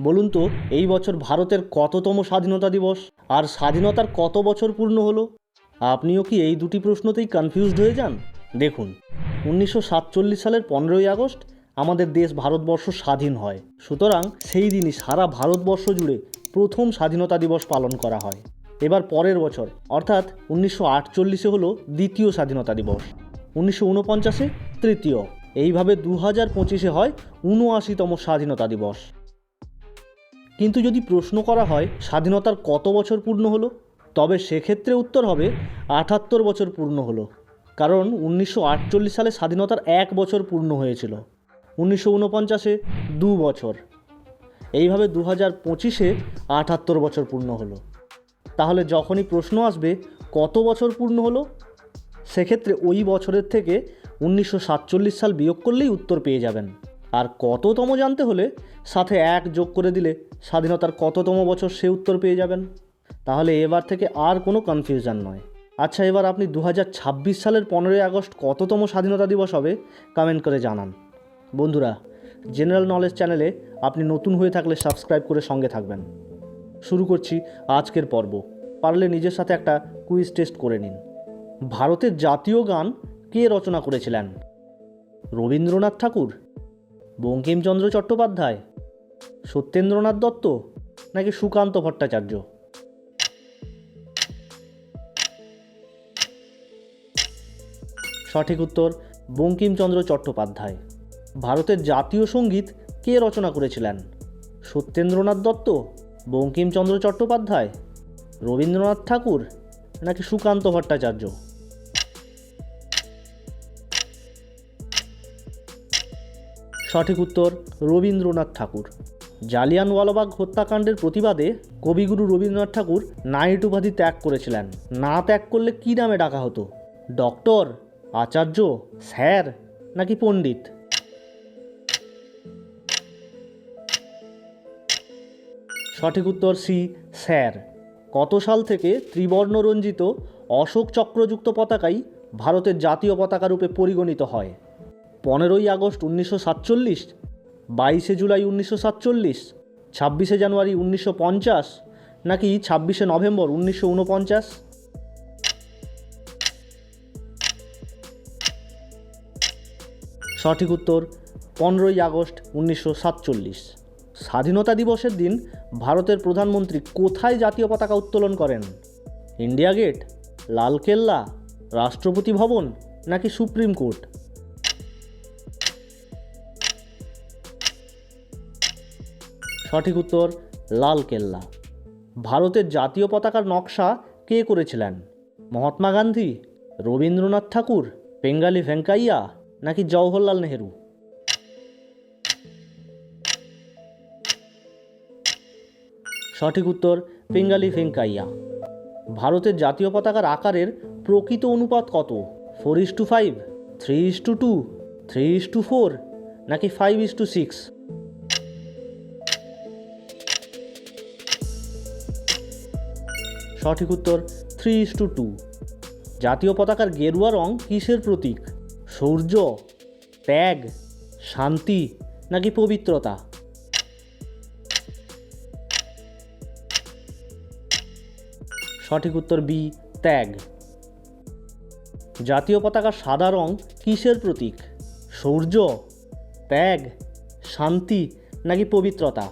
বলুন তো, এই বছর ভারতের কততম স্বাধীনতা দিবস? আর স্বাধীনতার কত বছর পূর্ণ হলো? আপনিও কি এই দুটি প্রশ্নতেই কনফিউজড হয়ে যান? দেখুন, উনিশশো সাতচল্লিশ সালের পনেরোই আগস্ট আমাদের দেশ ভারতবর্ষ স্বাধীন হয়। সুতরাং সেই দিনই সারা ভারতবর্ষ জুড়ে প্রথম স্বাধীনতা দিবস পালন করা হয়। এবার পরের বছর, অর্থাৎ উনিশশো আটচল্লিশে হলো দ্বিতীয় স্বাধীনতা দিবস। উনিশশো উনপঞ্চাশে তৃতীয়। এইভাবে দু হাজার পঁচিশে হয় উনআশিতম স্বাধীনতা দিবস। কিন্তু যদি প্রশ্ন করা হয়, স্বাধীনতার কত বছর পূর্ণ হলো? তবে সেক্ষেত্রে উত্তর হবে, আটাত্তর বছর পূর্ণ হলো। কারণ উনিশশো আটচল্লিশ সালে স্বাধীনতার এক বছর পূর্ণ হয়েছিল। উনিশশো উনপঞ্চাশে দু বছর। এইভাবে দু হাজার পঁচিশে আটাত্তর বছর পূর্ণ হলো। তাহলে যখনই প্রশ্ন আসবে, কত বছর পূর্ণ হলো? সেক্ষেত্রে ওই বছরের থেকে উনিশশো সাতচল্লিশ সাল বিয়োগ করলেই উত্তর পেয়ে যাবেন। আর কততম জানতে হলে সাথে এক যোগ করে দিলে স্বাধীনতার কততম বছর সে উত্তর পেয়ে যাবেন। তাহলে এবার থেকে আর কোনো কনফিউশন নয়। আচ্ছা এবার আপনি দু হাজার ছাব্বিশ সালের পনেরোই আগস্ট কততম স্বাধীনতা দিবস হবে কমেন্ট করে জানান। বন্ধুরা জেনারেল নলেজ চ্যানেলে আপনি নতুন হয়ে থাকলে সাবস্ক্রাইব করে সঙ্গে থাকবেন। শুরু করছি আজকের পর্ব। পারলে নিজের সাথে একটা কুইজ টেস্ট করে নিন। ভারতের জাতীয় গান কে রচনা করেছিলেন? রবীন্দ্রনাথ ঠাকুর বঙ্কিমচন্দ্র চট্টোপাধ্যায়, সত্যেন্দ্রনাথ দত্ত নাকি সুকান্ত ভট্টাচার্য? সঠিক উত্তর, বঙ্কিমচন্দ্র চট্টোপাধ্যায়। ভারতের জাতীয় সংগীত কে রচনা করেছিলেন? সত্যেন্দ্রনাথ দত্ত, বঙ্কিমচন্দ্র চট্টোপাধ্যায়, রবীন্দ্রনাথ ঠাকুর নাকি সুকান্ত ভট্টাচার্য? সঠিক উত্তর রবীন্দ্রনাথ ঠাকুর। জালিয়ানওয়ালাবাগ হত্যাকাণ্ডের প্রতিবাদে কবিগুরু রবীন্দ্রনাথ ঠাকুর নাইট উপাধি ত্যাগ করেছিলেন। না ত্যাগ করলে কী নামে ডাকা হতো? ডক্টর, আচার্য, স্যার নাকি পণ্ডিত? সঠিক উত্তর সি, স্যার। কত সাল থেকে ত্রিবর্ণরঞ্জিত অশোক চক্রযুক্ত পতাকাই ভারতের জাতীয় পতাকা রূপে পরিগণিত হয়? পনেরোই আগস্ট উনিশশো সাতচল্লিশ, বাইশে জুলাই উনিশশো সাতচল্লিশ, ছাব্বিশে জানুয়ারি উনিশশো পঞ্চাশ, নাকি ছাব্বিশে নভেম্বর উনিশশো উনপঞ্চাশ সঠিক উত্তর, পনেরোই আগস্ট উনিশশো সাতচল্লিশ। স্বাধীনতা দিবসের দিন ভারতের প্রধানমন্ত্রী কোথায় জাতীয় পতাকা উত্তোলন করেন? ইন্ডিয়া গেট, লালকেল্লা, রাষ্ট্রপতি ভবন, নাকি সুপ্রিম কোর্ট? সঠিক উত্তর লালকেল্লা ভারতের জাতীয় পতাকার নকশা কে করেছিলেন? মহাত্মা গান্ধী, রবীন্দ্রনাথ ঠাকুর বেঙ্গালি ভেঙ্কাইয়া, নাকি জওহরলাল নেহেরু? সঠিক উত্তর বেঙ্গালি ভেঙ্কাইয়া। ভারতের জাতীয় পতাকার আকারের প্রকৃত অনুপাত কত? Four is to five, three is to two, three is to four, নাকি ফাইভ ইস টু সিক্স? সঠিক উত্তর থ্রি ইস টু টু জাতীয় পতাকার গেরুয়া রং কিসের প্রতীক? সূর্য, ত্যাগ, শান্তি নাকি পবিত্রতা? সঠিক উত্তর বি ত্যাগ। জাতীয় পতাকার সাদা রং কিসের প্রতীক? সূর্য, ত্যাগ, শান্তি নাকি পবিত্রতা?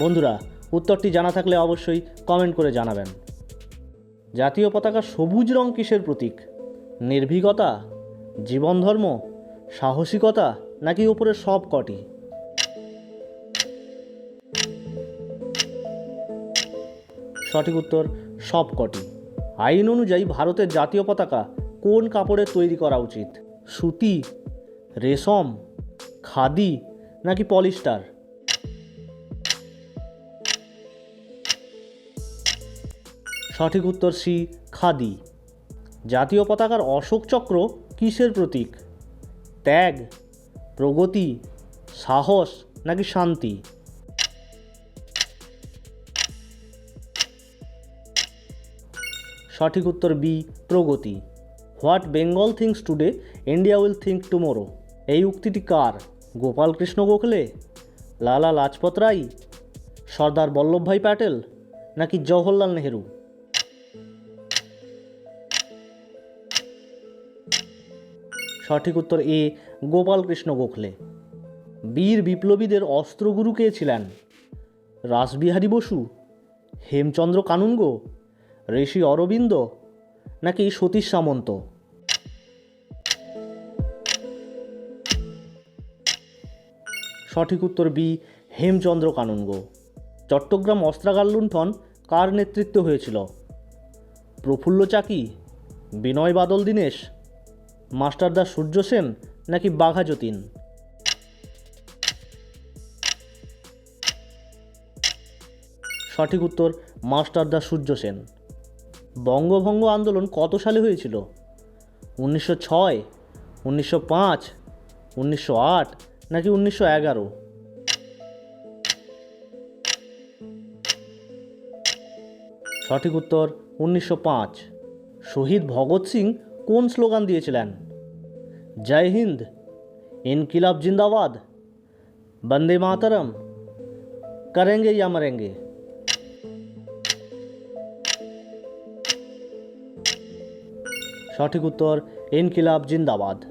বন্ধুরা, উত্তরটি জানা থাকলে অবশ্যই কমেন্ট করে জানাবেন। জাতীয় পতাকা সবুজ রং কিসের প্রতীক? নির্ভীকতা? জীবন ধর্ম সাহসিকতা? নাকি উপরের সব কটি? সঠিক উত্তর, সব কটি। আইন অনুযায়ী ভারতের জাতীয় পতাকা কোন কাপড়ে তৈরি করা উচিত? সুতি, রেশম, খাদি, নাকি পলিস্টার? সঠিক উত্তর সি, খাদি। জাতীয় পতাকার অশোক চক্র কিসের প্রতীক? ত্যাগ, প্রগতি, সাহস নাকি শান্তি? সঠিক উত্তর B, Pragati. What Bengal thinks today, India will think tomorrow? এই উক্তিটি কার? গোপালকৃষ্ণ গোখলে? লালা লাজপত রায়? সর্দার বল্লভভাই প্যাটেল? নাকি জওহরলাল নেহেরু? সঠিক উত্তর এ, গোপালকৃষ্ণ গোখলে। বীর বিপ্লবীদের অস্ত্রগুরু কে ছিলেন? রাসবিহারী বসু? হেমচন্দ্র কানুনগো ঋষি অরবিন্দ? নাকি সতীশ সামন্ত? সঠিক উত্তর বি, হেমচন্দ্র কানুনগো চট্টগ্রাম অস্ত্রাগার লুণ্ঠন কার নেতৃত্বে হয়েছিল? প্রফুল্ল চাকি? বিনয় বাদল দীনেশ? মাস্টারদা সূর্য সেন নাকি বাঘা যতীন? সঠিক উত্তর, মাস্টারদা সূর্য সেন। বঙ্গভঙ্গ আন্দোলন কত সালে হয়েছিল? উনিশশো ছয়, উনিশশো পাঁচ, উনিশশো আট নাকি উনিশশো এগারো? সঠিক উত্তর, উনিশশো পাঁচ। শহীদ ভগৎ সিং কোন স্লোগান দিয়েছিলেন? জয় হিন্দ, ইনকিলাব জিন্দাবাদ, বন্দে মাতরম, করেঙ্গে ইয়া মরেঙ্গে। সঠিক উত্তর, ইনকিলাব জিন্দাবাদ।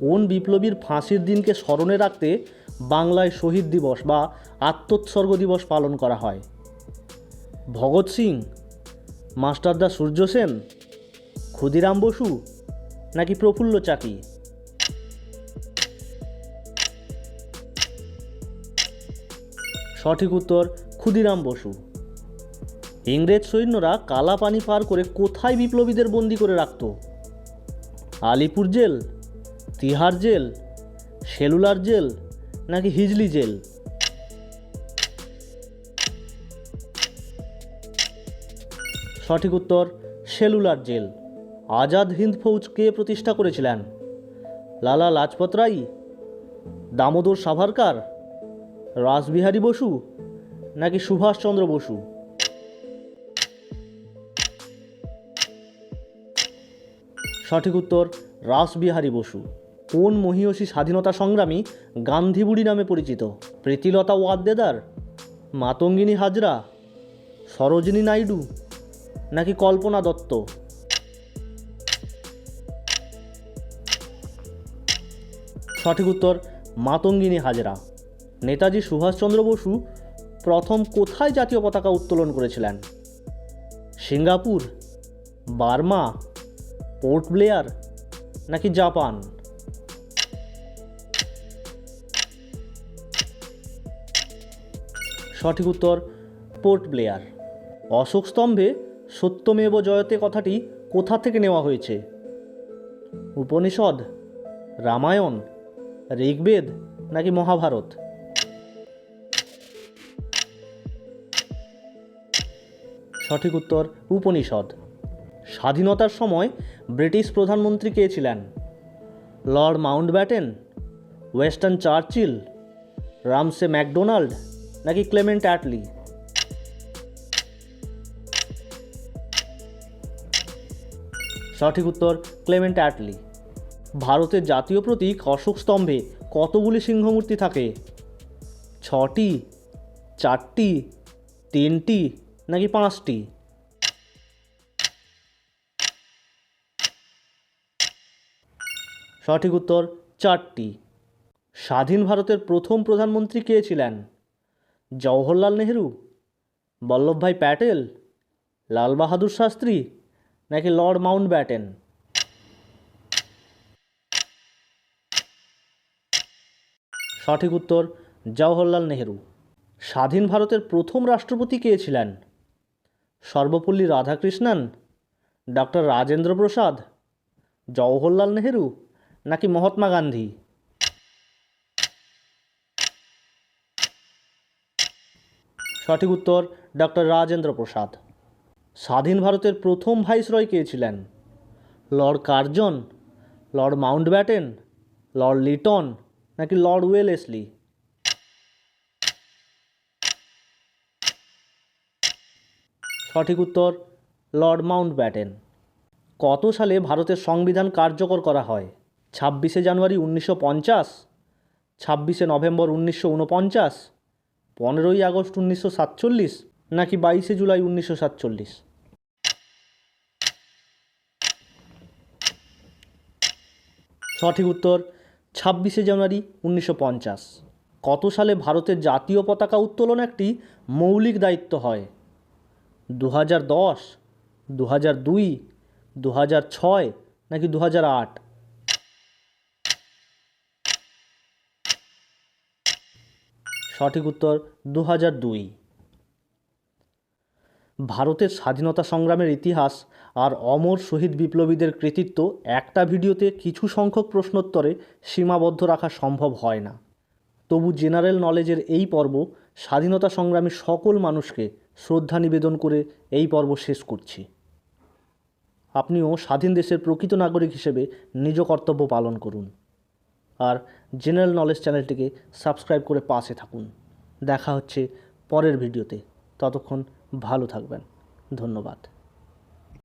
কোন বিপ্লবীর ফাঁসির দিনকে স্মরণে রাখতে বাংলায় শহীদ দিবস বা আত্মোৎসর্গ দিবস পালন করা হয়? ভগৎ সিং, মাস্টারদা সূর্য সেন ক্ষুদিরাম বসু নাকি প্রফুল্ল চাকি সঠিক উত্তর, ক্ষুদিরাম বসু। ইংরেজ সৈন্যরা কালা পানি পার করে কোথায় বিপ্লবীদের বন্দি করে রাখত? Alipur jail, Tihar jail, cellular jail নাকি হিজলি জেল? সঠিক উত্তর, সেলুলার জেল। আজাদ হিন্দ ফৌজ কে প্রতিষ্ঠা করেছিলেন। লালা লাজপত রায় দামোদর সাভারকার, রাসবিহারী বসু নাকি সুভাষচন্দ্র বসু? সঠিক উত্তর, রাসবিহারী বসু। কোন মহিয়সী স্বাধীনতা সংগ্রামী গান্ধীবুড়ি নামে পরিচিত? প্রীতিলতা ওয়াদ্দেদার, মাতঙ্গিনী হাজরা, সরোজিনী নাইডু নাকি কল্পনা দত্ত? সঠিক উত্তর মাতঙ্গিনী হাজরা। নেতাজি সুভাষচন্দ্র বসু প্রথম কোথায় জাতীয় পতাকা উত্তোলন করেছিলেন? সিঙ্গাপুর, বার্মা, পোর্ট ব্লেয়ার নাকি জাপান? সঠিক উত্তর পোর্ট ব্লেয়ার। অশোক স্তম্ভে সত্যমেব জয়তে কথাটি কোথা থেকে নেওয়া হয়েছে? উপনিষদ, রামায়ণ ঋগ্বেদ নাকি মহাভারত? সঠিক উত্তর উপনিষদ। স্বাধীনতার সময় ব্রিটিশ প্রধানমন্ত্রী কে ছিলেন? Lord Mountbatten Winston Churchill, Ramsay MacDonald নাকি ক্লেমেন্ট অ্যাটলি? সঠিক উত্তর ক্লেমেন্ট অ্যাটলি। ভারতের জাতীয় প্রতীক অশোক স্তম্ভে কতগুলি সিংহমূর্তি থাকে? ছটি, চারটি, তিনটি, নাকি পাঁচটি? সঠিক উত্তর, চারটি। স্বাধীন ভারতের প্রথম প্রধানমন্ত্রী কে ছিলেন? জওহরলাল নেহেরু, বল্লভভাই প্যাটেল, লাল বাহাদুর শাস্ত্রী, নাকি লর্ড মাউন্ট ব্যাটেন সঠিক উত্তর, জওহরলাল নেহেরু। স্বাধীন ভারতের প্রথম রাষ্ট্রপতি কে ছিলেন? সর্বপল্লী রাধাকৃষ্ণন ডক্টর রাজেন্দ্র প্রসাদ, জওহরলাল নেহেরু নাকি মহাত্মা গান্ধী? সঠিক উত্তর ডক্টর রাজেন্দ্র প্রসাদ। স্বাধীন ভারতের প্রথম ভাইসরয় কে ছিলেন? Lord Curzon, Lord Mountbatten Lord Lytton নাকি লর্ড ওয়েলেসলি সঠিক উত্তর, লর্ড মাউন্ট ব্যাটেন কত সালে ভারতের সংবিধান কার্যকর করা হয়? ছাব্বিশে জানুয়ারি উনিশশো পঞ্চাশ? ছাব্বিশে নভেম্বর উনিশশো উনপঞ্চাশ পনেরোই আগস্ট উনিশশো সাতচল্লিশ? নাকি বাইশে জুলাই উনিশশো সাতচল্লিশ? সঠিক উত্তর ছাব্বিশে জানুয়ারি উনিশশো পঞ্চাশ। কত সালে ভারতের জাতীয় পতাকা উত্তোলন একটি মৌলিক দায়িত্ব হয়? দু হাজার দশ দু হাজার দুই দু হাজার ছয় নাকি দু হাজার আট? সঠিক উত্তর দু হাজার দুই। ভারতের স্বাধীনতা সংগ্রামের ইতিহাস আর অমর শহীদ বিপ্লবীদের কৃতিত্ব একটা ভিডিওতে কিছু সংখ্যক প্রশ্নোত্তরে সীমাবদ্ধ রাখা সম্ভব হয় না। তবু জেনারেল নলেজের এই পর্ব স্বাধীনতা সংগ্রামী সকল মানুষকে শ্রদ্ধা নিবেদন করে এই পর্ব শেষ করছি। আপনিও স্বাধীন দেশের প্রকৃত নাগরিক হিসেবে নিজ কর্তব্য পালন করুন। আর জেনারেল নলেজ চ্যানেলটিকে সাবস্ক্রাইব করে পাশে থাকুন। দেখা হচ্ছে পরের ভিডিওতে। ততক্ষণ ভালো থাকবেন। ধন্যবাদ।